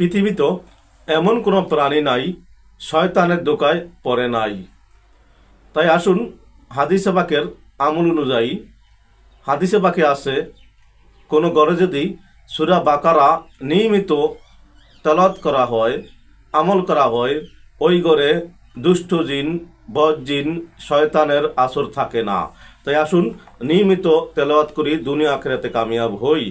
পৃথিবীতে এমন কোনো প্রাণী নাই, শয়তানের দোকায় পড়ে নাই। তাই আসুন, হাদিসে বাকের আমল অনুযায়ী, হাদিসে বাকে আছে, কোনো ঘরে যদি সুরা বাকারা নিয়মিত তলত করা হয়, আমল করা হয়, ওই ঘরে দুষ্ট জিন, বদ জিন, শয়তানের আসর থাকে না। তাই আসুন, নিয়মিত তেলাওয়াত করি, দুনিয়া আখেরাতে কামিয়াব হই।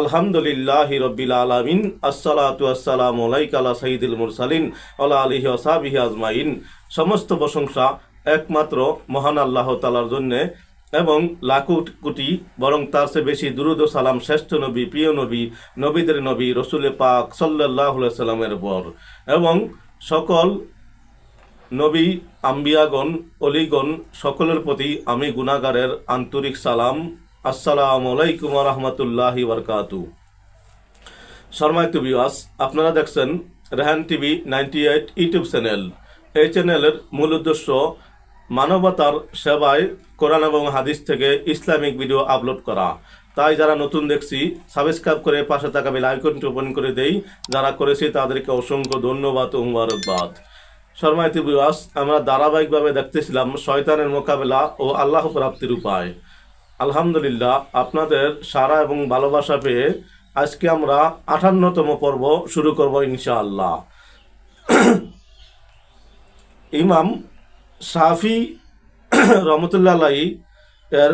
আলহামদুলিল্লাহ রব্বিল আলামিন, আসসালাতু আসসালামু আলাইকা আলা সাইয়্যিদিল মুরসালিন ওয়ালা আলিহি ওয়াসাহবিহি আজমাইন। সমস্ত প্রশংসা একমাত্র মহান আল্লাহ তাআলার জন্য এবং লাখো কোটি, বরং তার চেয়ে বেশি দুরুদ সালাম শ্রেষ্ঠ নবী, প্রিয় নবী, নবীদের নবী রসুলে পাক সাল্লাহ সাল্লামের পর এবং সকল নবী, আম্বিয়াগণ, অলিগণ, সকলের প্রতি আমি গুনাগারের আন্তরিক সালাম আসসালামু আলাইকুম রহমতুল্লাহি বরকাতু শর্মায়িত বিওয়াস আপনারা দেখছেন Rehan TV ninety eight YouTube channel. এই চ্যানেলের মূল উদ্দেশ্য মানবতার সেবায় কোরআন এবং হাদিস থেকে ইসলামিক ভিডিও আপলোড করা। তাই যারা নতুন দেখছি সাবস্ক্রাইব করে পাশে থাকা বেল আইকনটি ওপেন করে দেই। যারা করেছি, তাদেরকে অসংখ্য ধন্যবাদ ও মুবারকবাদ। শর্মায়িত বিওয়াস আমরা ধারাবাহিকভাবে দেখতেছিলাম শয়তানের মোকাবেলা ও আল্লাহ প্রাপ্তির উপায়। আলহামদুলিল্লাহ, আপনাদের সারা এবং ভালোবাসা পেয়ে আজকে আমরা আঠান্নতম পর্ব শুরু করব ইনশাআল্লাহ। ইমাম সাফি রহমতুল্লাহ এর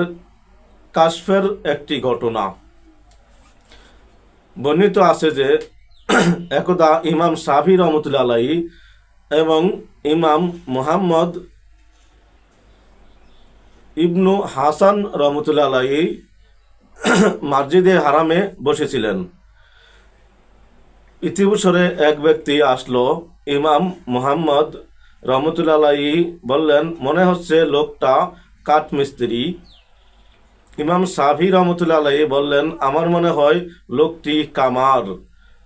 কাশফের একটি ঘটনা। বর্ণিত আছে যে একদা ইমাম সাফি রহমতুল্লাহ এবং ইমাম মোহাম্মদ ইবনু হাসান রহমতুল্লাহ আলাই মসজিদে হারামে বসেছিলেন। ইতিবছরে এক ব্যক্তি আসলো, ইমাম মোহাম্মদ রহমতুল্লাহ বললেন, মনে হচ্ছে লোকটা কাঠমিস্ত্রি ইমাম সাফি রহমতুল্লাহ বললেন, আমার মনে হয় লোকটি কামার।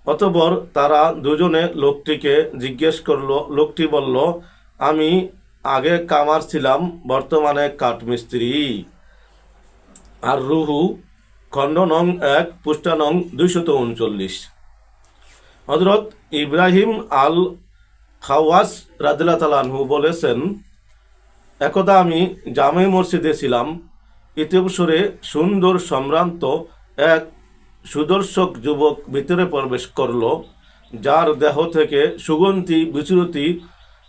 অতপর তারা দুজনে লোকটিকে জিজ্ঞেস করল, লোকটি বলল, আমি আগে কামার ছিলাম, বর্তমানে কাঠমিস্ত্রি। আর রুহু, খণ্ড নং এক পুষ্টা নং দুইশত উনচল্লিশ। হজরত ইব্রাহিম আল খাওয়াস রাদিল্লা তালানহু বলেছেন, একদা আমি জামে মসজিদে ছিলাম, ইতিবসরে সুন্দর সম্ভ্রান্ত এক সুদর্শক যুবক ভিতরে প্রবেশ করল, যার দেহ থেকে সুগন্ধি বিচুরতি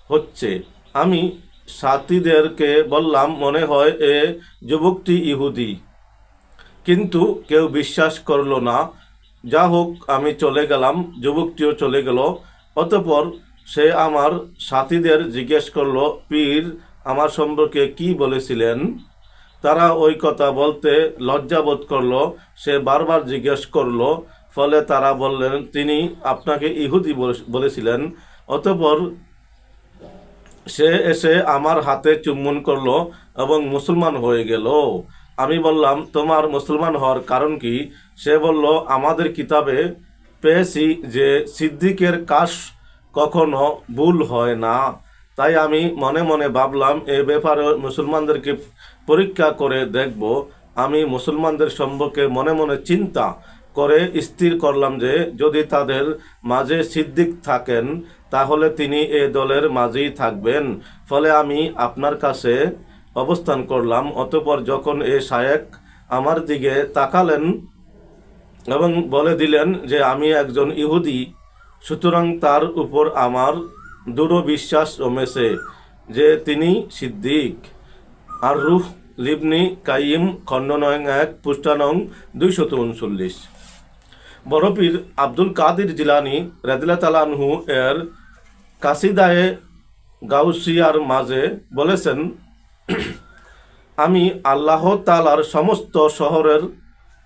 হচ্ছে। আমি সাথীদেরকে বললাম, মনে হয় এ যুবকটি ইহুদি। কিন্তু কেউ বিশ্বাস করল না। যা হোক, আমি চলে গেলাম, যুবকটিও চলে গেল। অতপর সে আমার সাথীদের জিজ্ঞেস করল, পীর, আমার সম্পর্কে কি বলেছিলেন? তারা ওই কথা বলতে লজ্জাবোধ করল। সে বারবার জিজ্ঞেস করল, ফলে তারা বললেন, তিনি আপনাকে ইহুদি বলে- বলেছিলেন। অতপর সে এসে আমার হাতে চুম্বন করল এবং মুসলমান হয়ে গেল। আমি বললাম, তোমার মুসলমান হওয়ার কারণ কি? সে বলল, আমাদের কিতাবে পেয়েছি যে সিদ্দিকের কাশ কখনো ভুল হয় না। তাই আমি মনে মনে ভাবলাম, এ ব্যাপারে মুসলমানদেরকে পরীক্ষা করে দেখব। আমি মুসলমানদের সম্পর্কে মনে মনে চিন্তা করে স্থির করলাম যে, যদি তাদের মাঝে সিদ্দিক থাকেন তাহলে তিনি এ দলের মাঝেই থাকবেন। ফলে আমি আপনার কাছে অবস্থান করলাম, অতপর যখন এ শায়েক আমার দিকে তাকালেন এবং বলে দিলেন যে, আমি একজন ইহুদি, সুতরাং তার উপর আমার দৃঢ় বিশ্বাস জমেছে যে তিনি সিদ্দিক। আর রুহ লিবনি কাইম খণ্ড নং এক পুষ্টানং দুইশত উনচল্লিশ। বড়পীর আব্দুল কাদির জিলানি রেদিলা তালানহু এর কাসিদায়ে গাউসিয়ার মাঝে বলেছেন, আমি আল্লাহ তালার সমস্ত শহরের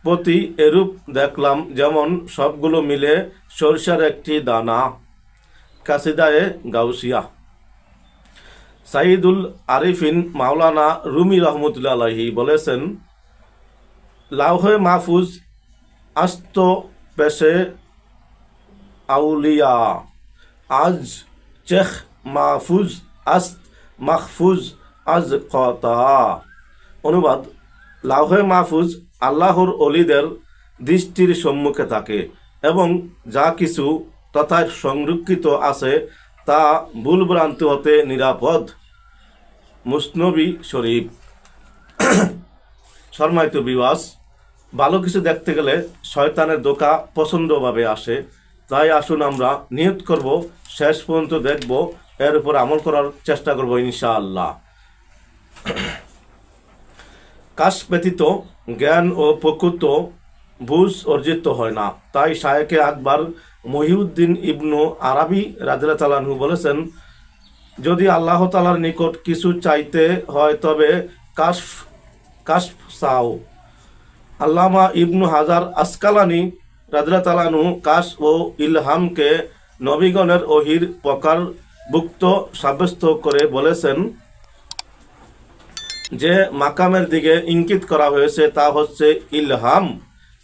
প্রতি এরূপ দেখলাম যেমন সবগুলো মিলে সরিষার একটি দানা। কাসিদায়ে গাউসিয়া। সাইদুল আরিফিন মাওলানা রুমি রহমতুল্লা আলাহি বলেছেন লাউহে মাহফুজ আস্ত পেশে আউলিয়া, আজ চেখ মাহফুজ আস্ত মাহফুজ আজ কতা অনুবাদ লাউহে মাহফুজ আল্লাহর অলিদের দৃষ্টির সম্মুখে থাকে এবং যা কিছু তথা সংরক্ষিত আছে তা ভুলভ্রান্তি হতে নিরাপদ মুসনবী শরীফ শর্মায়িত বিবাস ভালো কিছু দেখতে গেলে শয়তানের দোকা পছন্দভাবে আসে তাই আসুন আমরা নিয়ত করব, শেষ পর্যন্ত দেখব, এর উপর আমল করার চেষ্টা করব ইনশাআল্লাহ। কাশ ব্যতীত জ্ঞান ও প্রকৃত বুঝ অর্জিত হয় না। তাই শায়েকে আকবর মহিউদ্দিন ইবনু আরবি রাজিলা তালানহু বলেছেন, যদি আল্লাহ তালার নিকট কিছু চাইতে হয় তবে কাশ কাশ চাও। আল্লামা ইবনু হাজার আসকালানি রাজিলা তালানহু কাশ ও ইলহামকে নবীগণের ওহির প্রকারভুক্ত সাব্যস্ত করে বলেছেন যে মাকামের দিকে ইঙ্কিত করা হয়েছে তা হচ্ছে ইলহাম।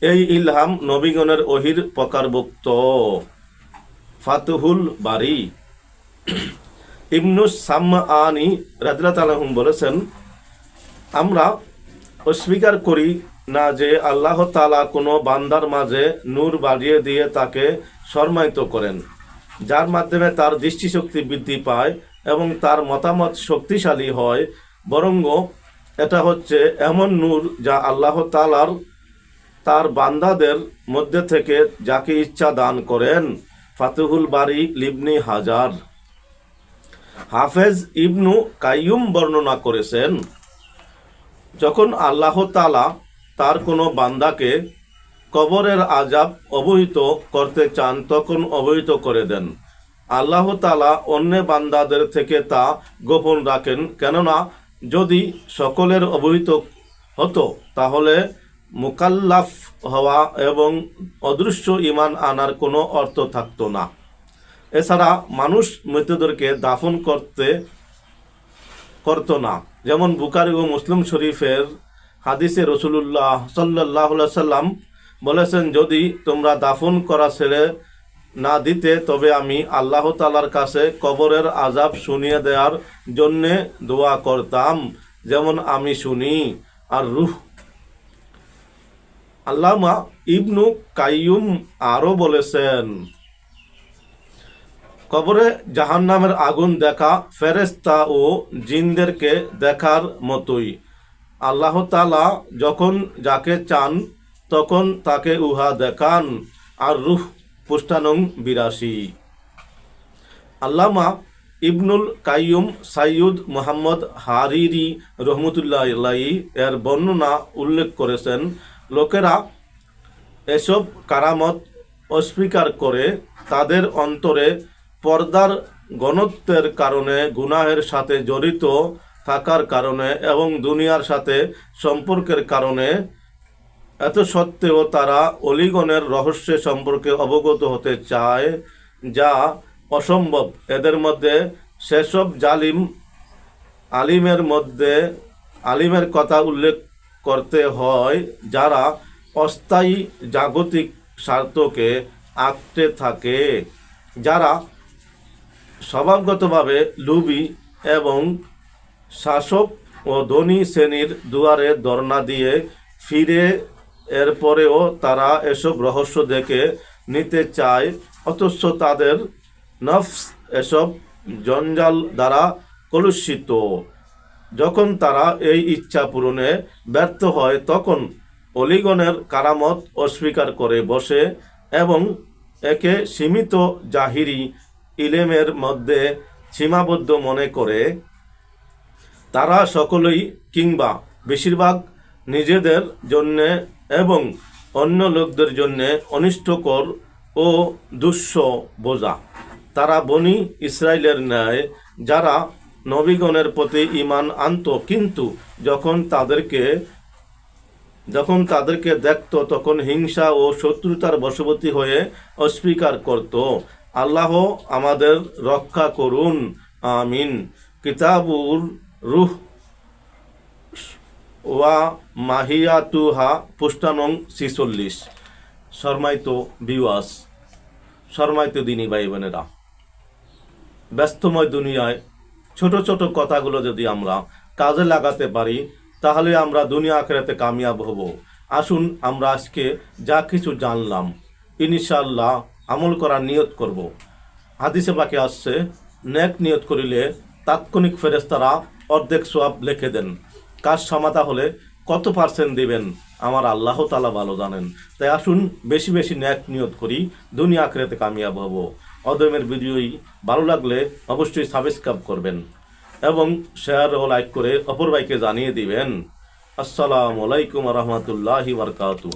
এই ইলহাম নবীগণের ওহির প্রকারভুক্ত ফাতুহুল বাড়ি ইবনুস সাম্মাআনি রাদিয়াল্লাহু আনহুম বলেছেন, আমরা অস্বীকার করি না যে আল্লাহ তালা কোনো বান্দার মাঝে নূর বাড়িয়ে দিয়ে তাকে সম্মানিত করেন, যার মাধ্যমে তার দৃষ্টিশক্তি বৃদ্ধি পায় এবং তার মতামত শক্তিশালী হয়, বরং এটা হচ্ছে এমন নূর যা আল্লাহ তালার তার বান্দাদের মধ্যে থেকে যাকে ইচ্ছা দান করেন। ফাতুহুল বাড়ি লিবনি হাজার। হাফেজ ইবনু কাইয়ুম বর্ণনা করেছেন, যখন আল্লাহ তালা তার কোনো বান্দাকে কবরের আজাব অবহিত করতে চান তখন অবহিত করে দেন। আল্লাহ তালা অন্য বান্দাদের থেকে তা গোপন রাখেন। কেননা যদি সকলের অবহিত হতো, তাহলে মুকাল্লাফ হওয়া এবং অদৃশ্য ইমান আনার কোনো অর্থ থাকতো না। এছাড়া মানুষ মৃতদেরকে দাফন করতে, করতো না। যেমন বুকারি ও মুসলিম শরীফের হাদিসে রসুল্লাহ সাল্লাহ সাল্লাম বলেছেন, যদি তোমরা দাফন করা ছেড়ে না দিতে, তবে আমি আল্লাহ তালার কাছে কবরের আজাব শুনিয়ে দেওয়ার জন্যে দোয়া করতাম, যেমন আমি শুনি। আর রুহ। আল্লামা ইবনু কাইয়ুম আরও বলেছেন, কবরে জাহান্নামের আগুন দেখা ফেরেস্তা ও জিনদেরকে দেখার মতোই। আল্লাহ তালা যখন যাকে চান, তখন তাকে উহা দেখান, আর রুহ পুষ্টানং বিরাশি। আল্লামা ইবনুল কাইয়ুম সাইয়ুদ মোহাম্মদ হারিরি রহমতুল্লাহ এর বর্ণনা উল্লেখ করেছেন, লোকেরা এসব কারামত অস্বীকার করে তাদের অন্তরে পর্দার গণত্বের কারণে গুনাহের সাথে জড়িত থাকার কারণে এবং দুনিয়ার সাথে সম্পর্কের কারণে, এত সত্ত্বেও তারা অলিগণের রহস্য সম্পর্কে অবগত হতে চায় যা অসম্ভব। এদের মধ্যে সেসব জালিম আলিমের মধ্যে আলিমের কথা উল্লেখ করতে হয়, যারা অস্থায়ী জাগতিক স্বার্থকে আঁকতে থাকে, যারা স্বভাবগতভাবে লুবি এবং শাসক ও ধনী শ্রেণির দুয়ারে ধর্ণা দিয়ে ফিরে এরপরেও তারা এসব রহস্য দেখে নিতে চায়, অথচ তাদের নফস এসব জঞ্জাল দ্বারা কলুষিত। যখন তারা এই ইচ্ছা পূরণে ব্যর্থ হয়, তখন অলিগণের কারামত অস্বীকার করে বসে এবং একে সীমিত জাহিরি ইলেমের মধ্যে সীমাবদ্ধ মনে করে। তারা সকলেই কিংবা বেশিরভাগ নিজেদের জন্যে এবং অন্য লোকদের জন্যে অনিষ্টকর ও দুঃস্ব বোঝা। তারা বনি ইসরায়েলের ন্যায় যারা নবীগণের প্রতি ইমান আনত, কিন্তু যখন তাদেরকে যখন তাদেরকে দেখত, তখন হিংসা ও শত্রুতার বশবর্তী হয়ে অস্বীকার করত। আল্লাহ আমাদের রক্ষা করুন। আমিন। কিতাবুর রুহ ওয়া মাহিয়াতুহা পুষ্টানং ছিচল্লিশ শর্মাইত বিওয়াস, শর্মাইত দিনী ভাই বোনেরা ব্যস্তময় দুনিয়ায় ছোট ছোট কথাগুলো যদি আমরা কাজে লাগাতে পারি, তাহলে আমরা দুনিয়া আখেরাতে কামিয়াব হব আসুন আমরা আজকে যা কিছু জানলাম ইনশাল্লাহ আমল করার নিয়ত করব। হাদিসে বাকি আসছে, নেক নিয়ত করিলে তাৎক্ষণিক ফেরেস্তারা অর্ধেক সোয়াব লিখে দেন। কাজ সমাধা হলে কত পার্সেন্ট দিবেন? আমার আল্লাহ তালা ভালো জানেন। তাই আসুন, বেশি বেশি ন্যাক নিয়ত করি, দুনিয়া আখড়াতে কামিয়াব হব। অদমের ভিডিওই ভালো লাগলে অবশ্যই সাবস্ক্রাইব করবেন এবং শেয়ার ও লাইক করে অপর ভাইকে জানিয়ে দিবেন। আসসালামু আলাইকুম রহমতুল্লাহি বারকাতু